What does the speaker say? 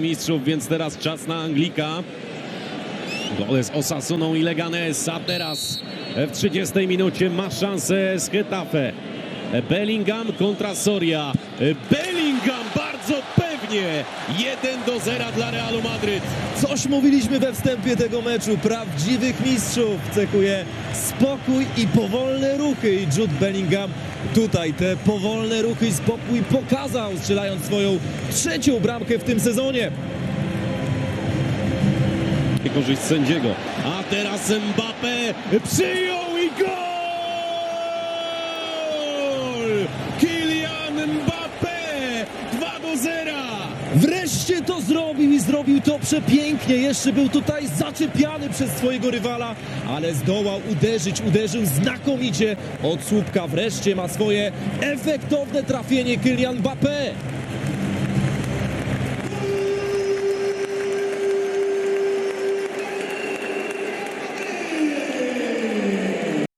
mistrzów, więc teraz czas na Anglika. Gole z Osasuną i Leganes, a teraz w 30 minucie ma szansę z Getafe. Bellingham kontra Soria. Bellingham bardzo pewnie 1 do 0 dla Realu Madryt. Coś mówiliśmy we wstępie tego meczu. Prawdziwych mistrzów cechuje spokój i powolne ruchy. I Jude Bellingham tutaj te powolne ruchy i spokój pokazał, strzelając swoją trzecią bramkę w tym sezonie. Korzyść sędziego. A teraz Mbappé przyjął i gol! Kylian Mbappé 2 do 0. Wreszcie to zrobił i zrobił to przepięknie. Jeszcze był tutaj zaczepiany przez swojego rywala, ale zdołał uderzyć, uderzył znakomicie od słupka. Wreszcie ma swoje efektowne trafienie Kylian Mbappé.